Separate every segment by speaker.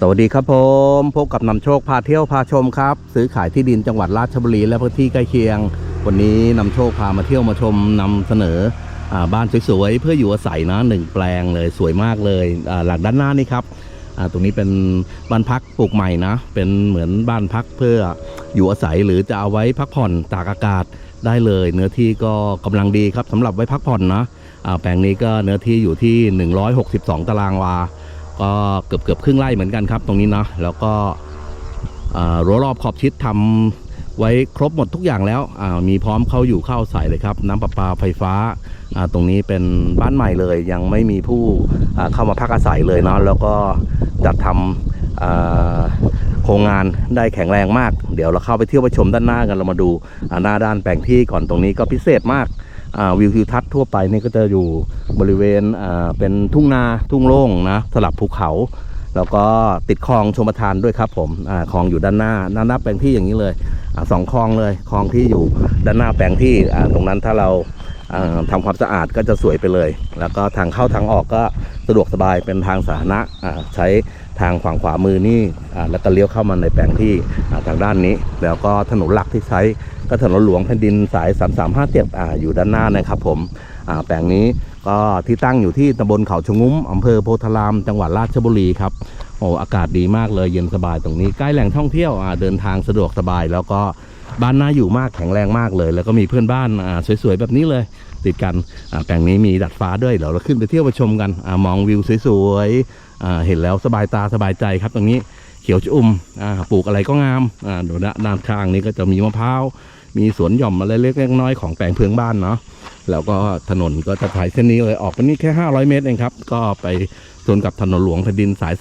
Speaker 1: สวัสดีครับผม พบกับนำโชคพาเที่ยวพาชมครับ ซื้อขายที่ดินจังหวัดราชบุรีและพื้นที่ใกล้เคียง วันนี้นำโชคพามาเที่ยวมาชมนำเสนออบ้านสวยๆเพื่ออยู่อาศัยนะหนึ่งแปลงเลยสวยมากเลยหลังด้านหน้านี่ครับตรงนี้เป็นบ้านพักปลูกใหม่นะ เป็นเหมือนบ้านพักเพื่ออยู่อาศัยหรือจะเอาไว้พักผ่อนตากอากาศได้เลย เนื้อที่ก็กำลังดีครับสำหรับไว้พักผ่อนนะแปลงนี้ก็เนื้อที่อยู่ที่ 162 ตารางวา ก็เกือบเกือบครึ่งไร่เหมือนกันครับ ตรงนี้เนาะแล้วก็รั้วรอบขอบชิดทำไว้ครบหมดทุกอย่างแล้วมีพร้อมเข้าอยู่เข้าใส่เลยครับ น้ำประปาไฟฟ้า ตรงนี้เป็นบ้านใหม่เลย ยังไม่มีผู้เข้ามาพักอาศัยเลยเนาะแล้วก็จัดทำโครงงานได้แข็งแรงมาก เดี๋ยวเราเข้าไปเที่ยวไปชมด้านหน้ากันเรามาดูหน้าด้านแปลงที่ก่อนตรงนี้ก็พิเศษมาก วิวทิวทัศน์ทั่วไปนี่ก็จะอยู่บริเวณเป็นทุ่งนาทุ่งโล่งนะสลับภูเขา แล้วก็ติดคลองชมประทานด้วยครับผมอคลองอยู่ด้านหน้าด้านหน้าแปลงที่อย่างนี้เลยอสองคลองเลยคลองที่อยู่ด้านหน้าแปลงที่ตรงนั้นถ้าเราอ่าทำความสะอาดก็จะสวยไปเลย แล้วก็ทางเข้าทางออกก็สะดวกสบายเป็นทางสาธารณะใช้ ทางฝั่งขวามือนี่แล้วก็เลี้ยวเข้ามาในแปลงที่อ่าทางด้านนี้ แล้วก็ถนนหลักที่ใช้ก็ถนนหลวงแผ่นดินสาย 3357อ่าอยู่ด้านหน้านะครับผมแปลงนี้ก็ที่ตั้งอยู่ที่ตำบลเขาชงุ้มอำเภอโพธาราม จังหวัดราชบุรีครับโอ้อากาศดีมากเลยเย็นสบายตรงนี้ใกล้แหล่งท่องเที่ยวเดินทางสะดวกสบาย แล้วก็บ้านน่าอยู่มากแข็งแรงมากเลย แล้วก็มีเพื่อนบ้านสวยๆแบบนี้เลย ติดกันแปลงนี้มีดัดฟ้าด้วยเดี๋ยวเราขึ้นไปเที่ยวไปชมกันอมองวิวสวยๆ เห็นแล้วสบายตาสบายใจครับตรงนี้เขียวชอุ่มปลูกอะไรก็งามดูนะด้านข้างนี้ก็จะมีมะพร้าวมีสวนหย่อมอะไรเล็กๆน้อยของแปลงเพืองบ้านเนาะแล้วก็ถนนก็จะถ่ายเส้นนี้เลยออกไปนี่แค่ 500 เมตรเองครับ ก็ไปส่วนกับถนนหลวงแผ่นดินสาย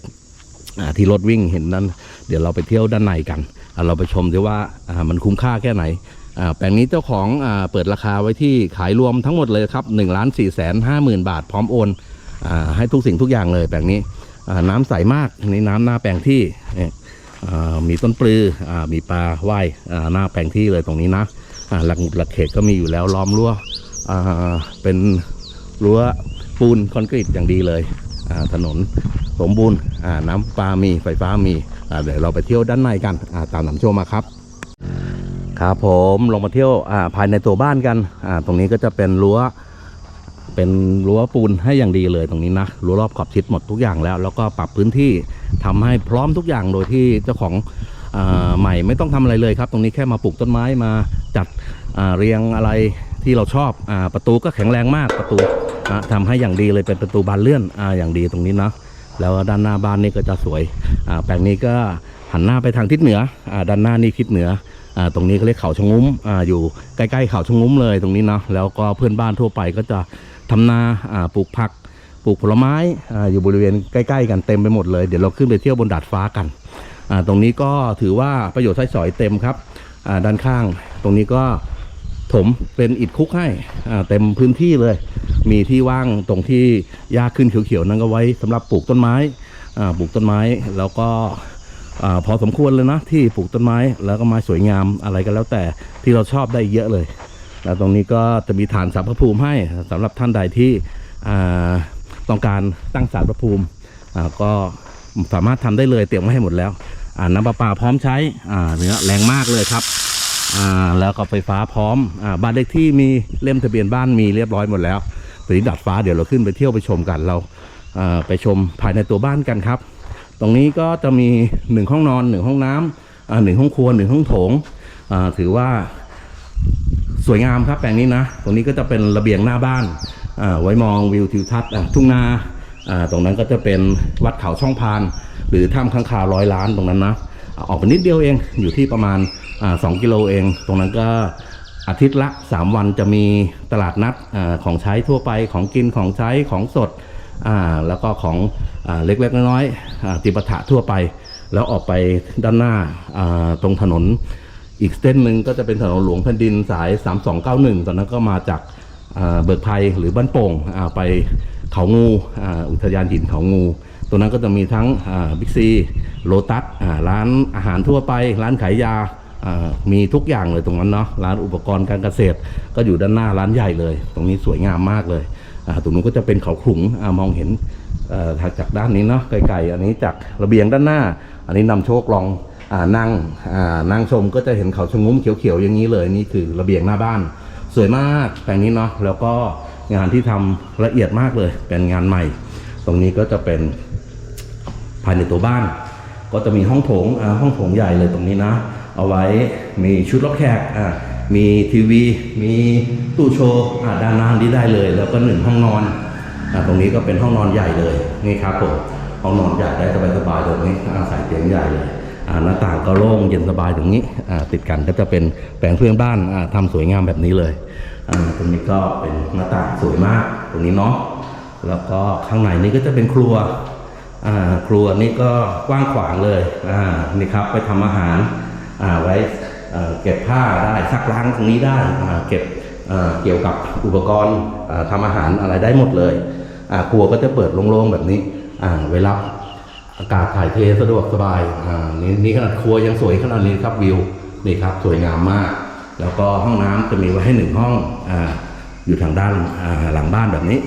Speaker 1: 3357อ่าที่รถวิ่งเห็นนั้น เดี๋ยวเราไปเที่ยวด้านในกัน เราไปชมดีว่ามันคุ้มค่าแค่ไหนแปลงนี้เจ้าของอเปิดราคาไว้ที่ขายรวมทั้งหมดเลยครับ1นึ่งล้านสี่แสนห้าหมื่นบาทพร้อมโอน ให้ทุกสิ่งทุกอย่างเลยแปลงนี้น้ำใสมากในน้ำหน้าแปลงที่มีต้นปลืออมีปลาว่ายหน้าแปลงที่เลยตรงนี้นะหลักหลักเขตก็มีอยู่แล้วล้อมรั้วเป็นรั้วปูนคอนกรีตอย่างดีเลยถนนสมบูรณ์น้ำปลามีไฟฟ้ามีเดี๋ยวเราไปเที่ยวด้านในกันาตามนำโชมมาครับครับผมลงมาเที่ยวภายในตัวบ้านกันตรงนี้ก็จะเป็นรั้ว เป็นรั้วปูนให้อย่างดีเลยตรงนี้นะรั้วรอบขอบชิดหมดทุกอย่างแล้ว แล้วก็ปรับพื้นที่ทำให้พร้อมทุกอย่างโดยที่เจ้าของอใหม่ไม่ต้องทำอะไรเลยครับ ตรงนี้แค่มาปลูกต้นไม้มาจัดเรียงอะไรที่เราชอบอประตูก็แข็งแรงมากประตูอ่าทำให้อย่างดีเลยเป็นประตูบานเลื่อนออย่างดีตรงนี้นะแล้วด้านหน้าบ้านนี่ก็จะสวยแปลงนี้ก็หันหน้าไปทางทิศเหนืออด้านหน้านี่ทิศเหนือตรงนี้เขาเรียกเขาชงุ้มออยู่ใกล้ๆเขาชงุ้มเลยตรงนี้เนาะแล้วก็เพื่อนบ้านทั่วไปก็จะ ทำนาปลูกผัก ปลูกผลไม้ออยู่บริเวณใกล้ ๆ กันเต็มไปหมดเลย เดี๋ยวเราขึ้นไปเที่ยวบนดาดฟ้ากัน ตรงนี้ก็ถือว่าประโยชน์ใช้สอยเต็มครับด้านข้าง ตรงนี้ก็ถมเป็นอิฐคุกให้เต็มพื้นที่เลย มีที่ว่างตรงที่หญ้าขึ้นเขียวๆนั้นก็ไว้สำหรับปลูกต้นไม้ปลูกต้นไม้แล้วก็พอสมควรเลยนะที่ปลูกต้นไม้แล้วก็ไม้สวยงามอะไรก็แล้วแต่ที่เราชอบได้เยอะเลย แล้วตรงนี้ก็จะมีฐานสารพระภูมิให้สำหรับท่านใดที่ต้องการตั้งสารพระภูมิก็สามารถทำได้เลยเตรียมไว้ให้หมดแล้วน้ำประปาพร้อมใช้เนื้อแรงมากเลยครับแล้วก็ไฟฟ้าพร้อมอบ้านเลขที่มีเล่มทะเบียนบ้านมีเรียบร้อยหมดแล้วตอนนี้ดัดฟ้าเดี๋ยวเราขึ้นไปเที่ยวไปชมกันเราไปชมภายในตัวบ้านกันครับ ตรงนี้ก็จะมีหนึ่งห้องนอนหนึ่งห้องน้ำหนึ่งห้องครัวหนึ่งห้องโถงถือว่า สวยงามครับแปลงนี้นะ ตรงนี้ก็จะเป็นระเบียงหน้าบ้านไว้มองวิวทิวทัศน์ทุ่งนาตรงนั้นก็จะเป็นวัดเขาช่องพาน หรือถ้ำข้างคาวร้อยล้านตรงนั้นนะออกไปนิดเดียวเองอยู่ที่ประมาณอ่าสองกิโลเอง ตรงนั้นก็อาทิตย์ละ 3 วันจะมีตลาดนัดอของใช้ทั่วไปของกินของใช้ของสดแล้วก็ของอเล็กๆน้อยๆติปะถะทั่วไป แล้วออกไปด้านหน้าตรงถนน อีกเส้นหนึ่งก็จะเป็นถนนหลวงแผ่นดินสาย 3291 ตอนนั้นก็มาจากเบิกไพรหรือบ้านโป่งไปเขางูอุทยานหินเขางูตรงนั้นก็จะมีทั้งบิ๊กซีโลตัสร้านอาหารทั่วไป ร้านขายยามีทุกอย่างเลยตรงนั้นเนาะร้านอุปกรณ์การเกษตร ก็อยู่ด้านหน้าร้านใหญ่เลย ตรงนี้สวยงามมากเลยตรงนู้นก็จะเป็นเขาขลุงอ่ามองเห็นถัดจากด้านนี้เนาะไกลๆอันนี้จากระเบียงด้านหน้า อันนี้นำโชคลอง นั่งนั่งชมก็จะเห็นเขาชะงุ้มเขียวๆอย่างนี้เลยนี่คือระเบียงหน้าบ้าน สวยมากแปลงนี้เนาะแล้วก็งานที่ทำละเอียดมากเลย เป็นงานใหม่ ตรงนี้ก็จะเป็นภายในตัวบ้าน ก็จะมีห้องโถงห้องโถงใหญ่เลยตรงนี้นะ เอาไว้มีชุดรับแขกมีทีวี มีตู้โชว์ด้านหน้านี้ได้เลย แล้วก็หนึ่งห้องนอนอตรงนี้ก็เป็นห้องนอนใหญ่เลยนี่ครับผมห้องนอนใหญ่ได้สบายๆตรงนี้อาใส่เตียงใหญ่เลย หน้าต่างก็โล่งเย็นสบายตรงนี้ติดกันก็จะเป็นแปลงเพื่อนบ้านอ่าทำสวยงามแบบนี้เลยตรงนี้ก็เป็นหน้าต่างสวยมากตรงนี้เนาะแล้วก็ข้างในนี้ก็จะเป็นครัวครัวนี่ก็กว้างขวางเลยนี่ครับไปทำอาหาราไว้เก็บผ้าได้ซักล้างตรงนี้ได้เก็บเกี่ยวกับอุปกรณ์อ่าทำอาหารอะไรได้หมดเลยครัวก็จะเปิดโล่งๆแบบนี้อ่าไว้รับ อากาศถ่ายเทสะดวกสบาย อ่า นี่นี่ขนาดครัวยังสวยขนาดนี้ครับวิว นี่ครับสวยงามมาก แล้วก็ห้องน้ำจะมีไว้ให้หนึ่งห้อง อ่า อยู่ทางด้าน อ่า หลังบ้านแบบนี้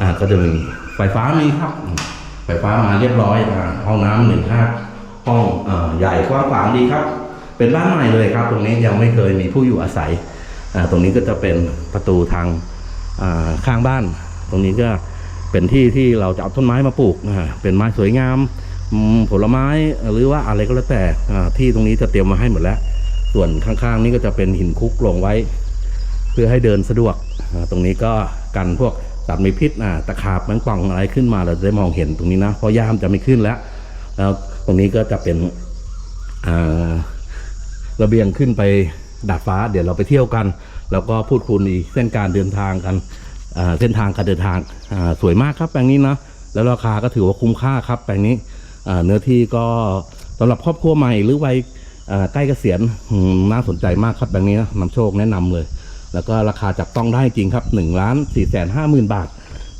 Speaker 1: อ่า ก็จะมีไฟฟ้ามีครับ ไฟฟ้ามาเรียบร้อย อ่า ห้องน้ำหนึ่งห้าห้องอ่อใหญ่กว้างขวางดีครับ เป็นบ้านใหม่เลยครับ ตรงนี้ยังไม่เคยมีผู้อยู่อาศัย อ่า ตรงนี้ก็จะเป็นประตูทาง อ่า ข้างบ้าน ตรงนี้ก็ เป็นที่ที่เราจะเอาต้นไม้มาปลูกเป็นไม้สวยงามผลไม้หรือว่าอะไรก็แล้วแต่ที่ตรงนี้จะเตรียมมาให้หมดแล้ว ส่วนข้างๆนี่ก็จะเป็นหินคุกลงไว้ เพื่อให้เดินสะดวกตรงนี้ก็กันพวกสัตว์มีพิษตะขาบแมงป่องอะไรขึ้นมาเราจะได้มองเห็นตรงนี้นะเพราะย่ามจะไม่ขึ้นแล้ว แล้วตรงนี้ก็จะเป็นระเบียงขึ้นไปดาดฟ้า เดี๋ยวเราไปเที่ยวกัน แล้วก็พูดคุยเส้นการเดินทางกัน เส้นทางการเดินทางสวยมากครับแปลงนี้นะแล้วราคาก็ถือว่าคุ้มค่าครับแปลงนี้เนื้อที่ก็สำหรับครอบครัวใหม่หรือวัยใกล้เกษียณน่าสนใจมากครับแปลงนี้นะนำโชคแนะนำเลย แล้วก็ราคาจับต้องได้จริงครับ1นึ่งล้านสี่แสนห้าหมื่นบาท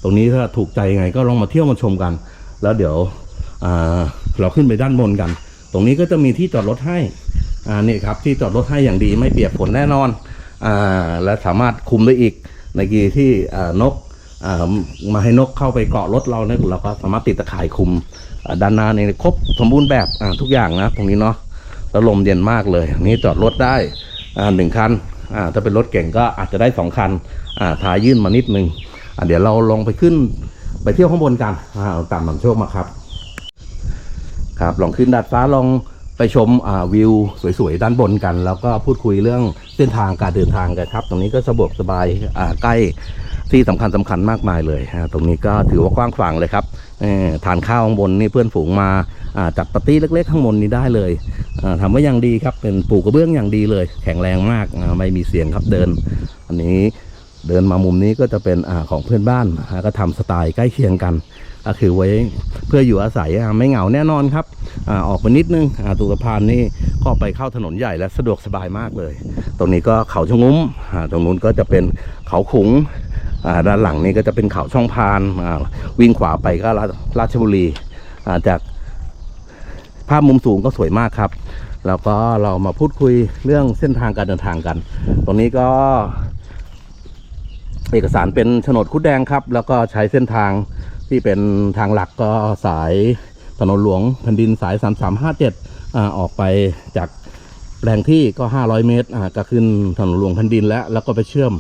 Speaker 1: ตรงนี้ถ้าถูกใจยังไงก็ลองมาเที่ยวมาชมกัน แล้วเดี๋ยวเราขึ้นไปด้านบนกัน ตรงนี้ก็จะมีที่จอดรถให้นี่ครับที่จอดรถให้อย่างดีไม่เปียกฝนแน่นอนอและสามารถคุมได้อีก ในกีที่นกมาให้นกเข้าไปเกาะรถเราเนี่ยเราก็สามารถติดตะข่ายคุมด้านหน้านี่ครบสมบูรณ์แบบทุกอย่างนะตรงนี้เนาะแล้วลมเย็นมากเลยนนี้จอดรถได้หนึ่งคันถ้าเป็นรถเก่งก็อาจจะได้สองคันท้ายยื่นมานิดนึงอ่าเดี๋ยวเราลองไปขึ้นไปเที่ยวข้างบนกันอ่าเอาตามนำโชคมาครับ ครับลองขึ้นดาดฟ้าลอง ไปชมวิวสวยๆ ด้านบนกัน แล้วก็พูดคุยเรื่องเส้นทางการเดินทางกันครับ ตรงนี้ก็สะดวกสบายใกล้ที่สำคัญสำคัญมากมายเลยฮะตรงนี้ก็ถือว่ากว้างขวางเลยครับเอ่อทานข้าวข้างบนนี่เพื่อนฝูงมาจัดปาร์ตี้เล็กๆข้างบนนี้ได้เลยอ่าทำไว้อย่างดีครับเป็นปลูกกระเบื้องอย่างดีเลย แข็งแรงมากไม่มีเสียงครับเดิน อันนี้เดินมามุมนี้ก็จะเป็นอของเพื่อนบ้านก็ทำสไตล์ใกล้เคียงกัน ก็คือไว้เพื่ออยู่อาศัยไม่เหงาแน่นอนครับอออกไปนิดนึงตูสะพานนี่ก็ไปเข้าถนนใหญ่และสะดวกสบายมากเลย ตรงนี้ก็เขาชงุ้มตรงนู้นก็จะเป็นเขาขุงด้านหลังนี่ก็จะเป็นเขาช่องพานวิ่งขวาไปก็ราราชบุรีจากภาพมุมสูงก็สวยมากครับ แล้วก็เรามาพูดคุยเรื่องเส้นทางการเดินทางกัน ตรงนี้ก็เอกสารเป็นโฉนดคุดแดงครับ แล้วก็ใช้เส้นทาง ที่เป็นทางหลักก็สายถนนหลวงแผ่นดินสาย 3357อ่าออกไปจากแปลงที่ก็ 500 เมตรอ่าก็ขึ้นถนนหลวงแผ่นดินแล้ว แล้วก็ไปเชื่อม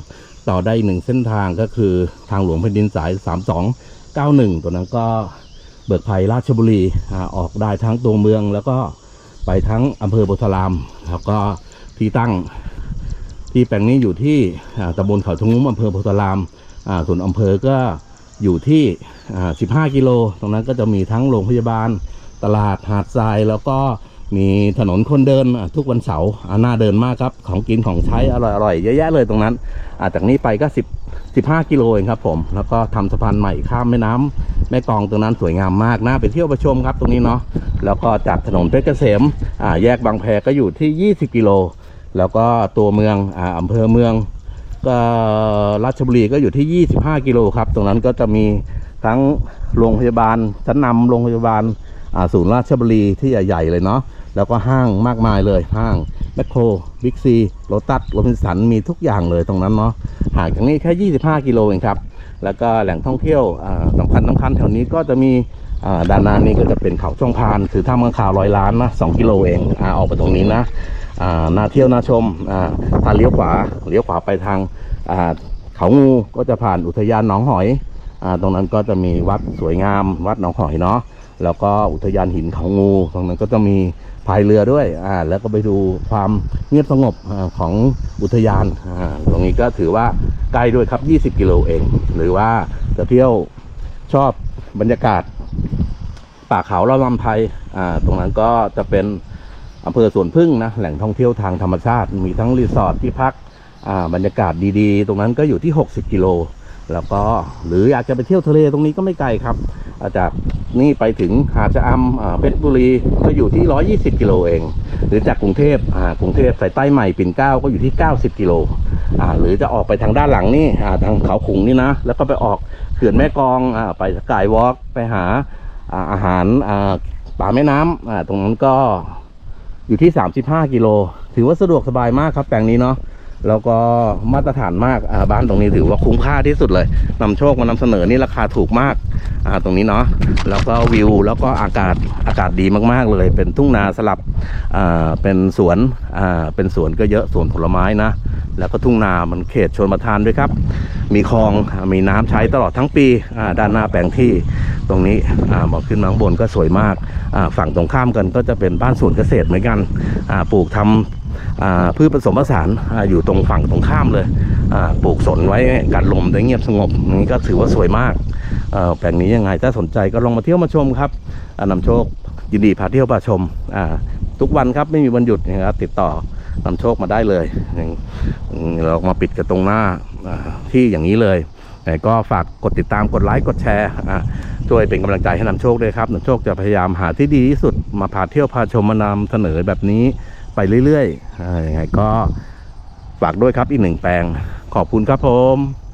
Speaker 1: ต่อได้หนึ่งเส้นทางก็คือทางหลวงแผ่นดินสาย 3291 ตัวนั้นก็เบิกภัยราชบุรีอ่าออกได้ทั้งตัวเมือง แล้วก็ไปทั้งอำเภอโพธาราม แล้วก็ที่ตั้งที่แปลงนี้อยู่ที่ตำบลเขาชงุ้มอำเภอโพธารามส่วนอำเภอก็ อยู่ที่ 15 กิโล ตรงนั้นก็จะมีทั้งโรงพยาบาล ตลาดหาดทราย แล้วก็มีถนนคนเดินทุกวันเสาร์น่าเดินมากครับ ของกินของใช้อร่อยๆ เยอะแยะเลยตรงนั้นจากนี้ไปก็ 10 15 กิโลเองครับผม แล้วก็ทำสะพานใหม่ข้ามแม่น้ำแม่กองตรงนั้นสวยงามมากน่าไปเที่ยวไปชมครับตรงนี้เนาะ แล้วก็จากถนนเพชรเกษมแยกบางแพก็อยู่ที่ 20 กิโล แล้วก็ตัวเมืองอ่าอำเภอเมือง ราชบุรีก็อยู่ที่ 25 กิโลครับ ตรงนั้นก็จะมีทั้งโรงพยาบาลชั้นนำโรงพยาบาลศูนย์ราชบุรีที่ใหญ่ๆเลยเนาะแล้วก็ห้างมากมายเลยห้างแมคโครบิ๊กซีโลตัสโรบินสันมีทุกอย่างเลยตรงนั้นเนาะห่างจากนี้แค่ 25 กิโลเองครับ แล้วก็แหล่งท่องเที่ยวอ่าสำคัญสำคัญแถวนี้ก็จะมีอ่าด้านหน้านี้ก็จะเป็นเขาช่องพาน คือถ้ำข้างคาวร้อยล้านนะสองกิโลเองอออกไปตรงนี้นะ น่าเที่ยวน่าชมอ่าถ้าเลี้ยวขวาเลี้ยวขวาไปทางเขางูก็จะผ่านอุทยานหนองหอยอตรงนั้นก็จะมีวัดสวยงามวัดหนองหอยเนาะแล้วก็อุทยานหินเขางูตรงนั้นก็จะมีพายเรือด้วยอ่าแล้วก็ไปดูความเงียบสงบอของอุทยานอ่าตรงนี้ก็ถือว่าใกล้ด้วยครับ 20 กิโลเอง หรือว่าจะเที่ยวชอบบรรยากาศป่าเขาละลำไพอ่าตรงนั้นก็จะเป็น อำเภอสวนพึ่งนะแหล่งท่องเที่ยวทางธรรมชาติ มีทั้งรีสอร์ทที่พักบรรยากาศดีๆ ตรงนั้นก็อยู่ที่ 60 กิโล แล้วก็หรืออยากจะไปเที่ยวทะเลตรงนี้ก็ไม่ไกลครับอาจากนี่ไปถึงหาดชะอำอ่าเพชรบุรีก็อยู่ที่ 120 กิโลเอง หรือจากกรุงเทพกรุงเทพสายใต้ใหม่ปิ่นเกล้าก็อยู่ที่ 90 กิโลหรือจะออกไปทางด้านหลังนี่ทางเขาขุงนี่นะ แล้วก็ไปออกเขื่อนแม่กองอไปสกายวอล์กไปหาอาหารป่าแม่น้ำอ่าตรงนั้นก็ อยู่ที่ 35 กิโล ถือว่าสะดวกสบายมากครับแปลงนี้เนาะแล้วก็มาตรฐานมากอ่าบ้านตรงนี้ถือว่าคุ้มค่าที่สุดเลยนำโชคมานำเสนอนี่ราคาถูกมากอ่าตรงนี้เนาะแล้วก็วิวแล้วก็อากาศอากาศดีมากๆเลย เป็นทุ่งนาสลับอ่าเป็นสวนอ่าเป็นสวนก็เยอะสวนผลไม้นะ แล้วก็ทุ่งนามันเขตชนประทานด้วยครับ มีคลองมีน้ำใช้ตลอดทั้งปีอ่าด้านหน้าแปลงที่ ตรงนี้อ่าบอกขึ้นมาข้างบนก็สวยมากอ่าฝั่งตรงข้ามกันก็จะเป็นบ้านสวนเกษตรเหมือนกันอ่าปลูกทำอ่าพืชผสมผสานอาอยู่ตรงฝั่งตรงข้ามเลยอ่าปลูกสนไว้กันลมได้เงียบสงบนี่ก็ถือว่าสวยมากอ่อแปลงนี้ยังไงถ้าสนใจก็ลองมาเที่ยวมาชมครับอ่านำโชคยินดีพาเที่ยวพาชมอ่าทุกวันครับไม่มีวันหยุดนะครับติดต่อนำโชคมาได้เลยเรามาปิดกันตรงหน้าที่อย่างนี้เลยก็ฝากกดติดตามกดไลค์กดแชร์ ช่วยเป็นกำลังใจให้นำโชคด้วยครับนำโชคจะพยายามหาที่ดีที่สุดมาพาเที่ยวพาชมมานำเสนอแบบนี้ไปเรื่อยๆอ่ายังไงก็ฝากด้วยครับอีกหนึ่งแปลงขอบคุณครับผม